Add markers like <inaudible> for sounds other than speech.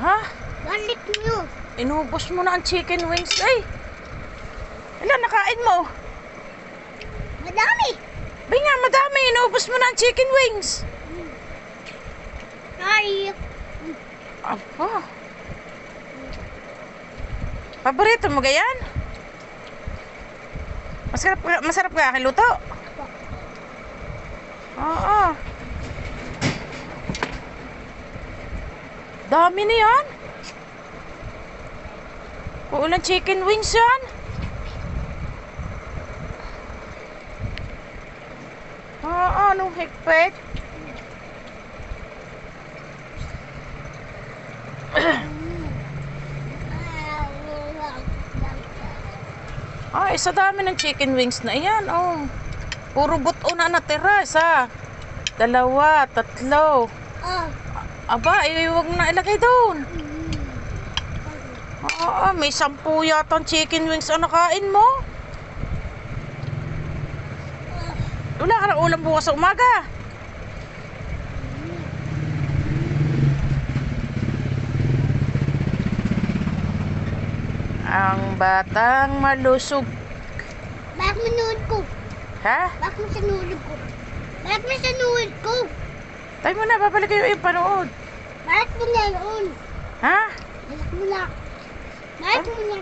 Ha? Balik nyo. Inubos mo na ang chicken wings. Ay! Ala, nakain mo. Madami. Bay nga, madami. Inubos mo na ang chicken wings. Ay, Aba. Paborito mo gayan? Masarap, masarap ka kiluto? Oo. Dami na yan. Uulang chicken wings yan. Oo, anong higpit? <clears throat> Ay, sa dami ng chicken wings na iyan, oh. Puro buto na natira, isa. Dalawa, tatlo. oh. Aba, eh, huwag mo na ilagay doon. Oo, may sampu yata ang chicken wings ang nakain mo. Wala ka ng ulam bukas sa umaga. Ang batang malusog. Bakit mo nuod ko? Ha? Bakit mo sa nuod ko? Bakit mo sa nuod ko? Tayo mo na, babalik kayo yung panood. Bakit mo na yun? Ha? Bakit mo na? Bakit mo na?